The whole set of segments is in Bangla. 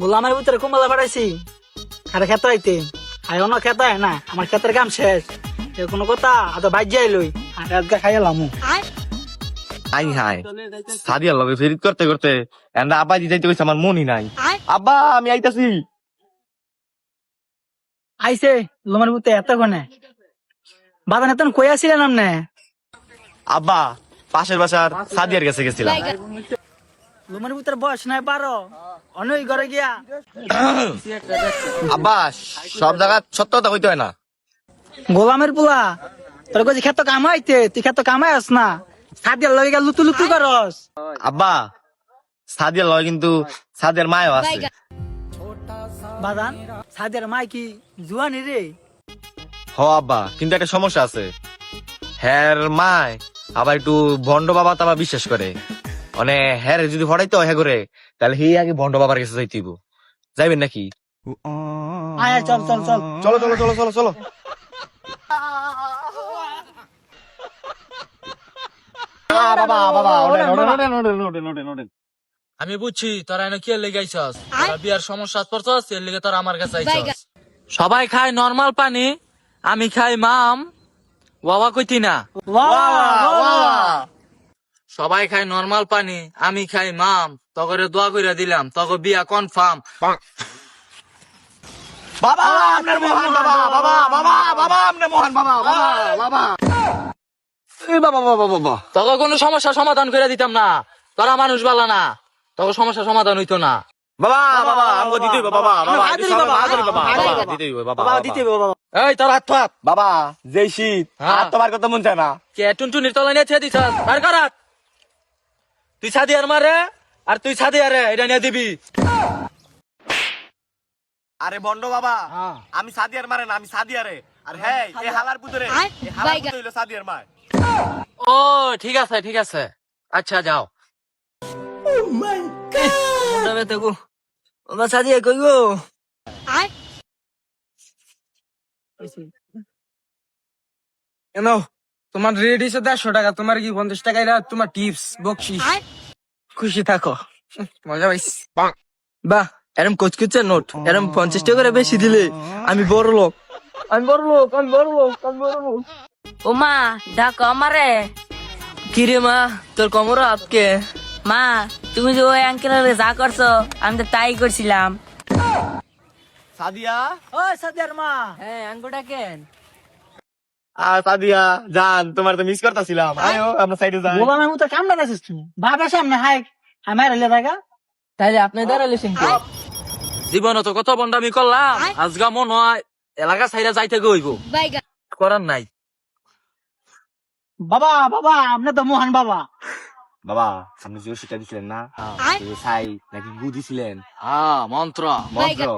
গোলামের ভিতরে কুমলা বাড়াইছি। আরে খেতে আইতে। আই অন্য খেতে হয় না আমার ক্ষেতের কাম শেষ। এ কোনো কথা আদ বাইর যাই লই আর আজকে খাইলাম আই হাই সাদিয়ার লগে ফেরিত করতে করতে এন্ড আব্বা দি যাইতে কইছে আমার মনই নাই। আব্বা আমি আইতাছি। আইছে লোমের ভিতরে এত কোনে? বাদান এতন কই আসিলেন আমনে? আব্বা পাশের বাসার সাদিয়ার কাছে গেছিলাম। লোমের ভিতরে বয়স নাই বারো। অনই ঘরে গিয়া। আব্বা সব জায়গা সত্য কথা কইতে হয় না। গোলামের পোলা তোর কাছে খেত কামাইতে তুই খেত কামাই আস না। সাদিয়ার লগে গিয়া লুতু লুতু করস। আব্বা সাদিয়ার লগে কিন্তু সাদিয়ার মায়ও আছে। বাদান সাদিয়ার মাই কি জুয়ানি রে? হ আব্বা কিন্তু একটা সমস্যা আছে। হ্যার মায় আবার একটু ভন্ড বাবা তাবা বিশ্বাস করে। মানে হ্যার যদি হরাইতে হয় হ্যাঁ করে তাহলে হি আগে ভন্ড বাবার কাছে যাইতেইব যাইবেন নাকি? আয় চল চল চল। চলো চলো চলো চলো চলো। আমি বুঝছি তোরা এনে কি লেগে আইছস? বিয়ার সমস্যা পড়ছস এর লেগে তোরা আমার কাছে আইছস। সবাই খায় নরমাল পানি আমি খাই মাম। বাবা কইতি না। সবাই খায় নরমাল পানি আমি খাই মাম তগরে দোয়া কইরা দিলাম তগ বিয়া কনফার্ম বাবা আপনার মহান বাবা বাবা বাবা বাবা আপনার মহান বাবা বাবা বাবা বাবা বাবা বাবা কোনো সমস্যা সমাধান করে দিতাম না তোরা মানুষ বালা না সমস্যা সমাধান হইতো না বাবা বাবা আমগো দিতেই বাবা বাবা বাবা আদরি বাবা, বাবা। দিতেই বাবা এই তোর হাত ফাত বাবা যেই শীত হ্যাঁ। আর তোমার কথা মন চায় না কে টুনটুনির তলায় নিয়ে ছেড়ে দিছস আর করাত তুই ছাদি আর মারে? আর তুই ছাদি আরে এটা নিয়ে দিবি। আরে বন্ড বাবা আমি সাদিয়ার মারে না আমি সাদিয়ারে আর। হ্যাঁ এই হালার পুতরে এই হালার পুতরে হইল সাদিয়ার মার। ও ঠিক আছে ঠিক আছে। আচ্ছা যাও। তবে তো গো বাবা সাদিয়া কই গো কেন তোমার রেট হিসেবে দেড়শো টাকা তোমার কি পঞ্চাশ টাকা? এরা তোমার টিপস বকশিস। খুশি থাকো। মজা পাইছি বাহ। এরম কচকুচে নোট এরম পঞ্চাশ টাকা করে বেশি দিলে আমি বড় লোক। আমি বড় লোক আমি বড় লোক আমি বড় লোক। ওমা ডাকো আমারে। কিরে মা তোর কমর আজকে মা তুমি যে ওই আঙ্কেলের যা করছ আমি তো তাই করছিলাম। সাদিয়া? ও সাদিয়ার মা। হ্যাঁ আঙ্গুটা কেন? আর সাদিয়া জান তোমার তো মিস করতেছিলাম। আয়ো আমরা সাইডে যাই। গোলামের মতো কাম না আছিস তুই। বাবা সামনে হাই আমার রেলে দেখা। তাহলে আপনি দাঁড়ালে জীবনে তো কত বন্ডামি করলাম আজগা মন হয় এলাকা সাইডে যাইতে গইব। করার নাই। বাবা বাবা আপনি তো মহান বাবা। বাবা আপনি যে শিক্ষা দিছিলেন না? সাই নাকি গু দিছিলেন? হ্যাঁ মন্ত্র। মন্ত্র?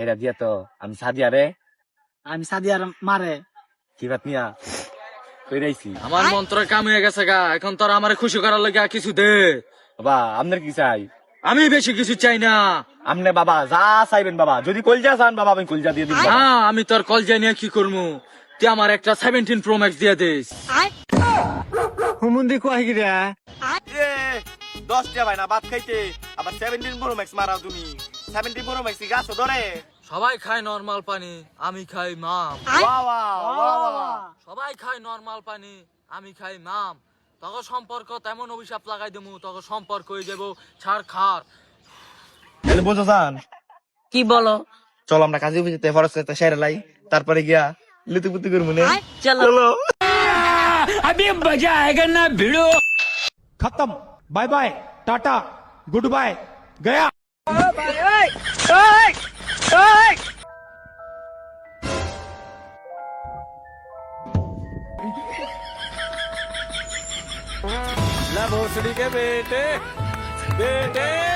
এটা দিয়া তো আমি সাদিয়ারে আমি সাদিয়ার মারে। কি বাত নিয়া কইরাইছি আমার মন্ত্র কাম হয়ে গেছে গা এখন তোর আমার খুশি করার লাগে কিছু দে। বাবা আপনার কি চাই? আমি বেশি কিছু চাই না। আপনি বাবা যা চাইবেন বাবা যদি কলজা চান বাবা আমি কলজা দিয়ে দিব। হ্যাঁ আমি তোর কল যাই নিয়ে কি করব তুই আমার একটা সেভেন্টিন প্রো ম্যাক্স দিয়ে দিস। হুমুন্দি কয় গিরা দশটা ভাই না ভাত খাইতে আবার সেভেন্টিন প্রো ম্যাক্স মারাও তুমি। সেভেন্টিন প্রো ম্যাক্স গাছ ধরে? সবাই খায় নর্মাল পানি আমি খাই মাম বাহ, বাহ, বাহ, বাহ। সবাই খায় নর্মাল পানি আমি খাই মাম তখন সম্পর্ক তেমন অভিশাপ লাগাই দেবো তখন সম্পর্ক হয়ে যাবো ছাড় খার তাহলে বোঝো জান কি বলো চলো আমরা কাজী অফিসে ফরজ করতে সেরে লাই তারপরে গিয়া লুতুপুতু করবো না চলো চলো खत्म bye bye tata goodbye गया เอ้ยและโบสถ์ดีแกเบเต้เบเต้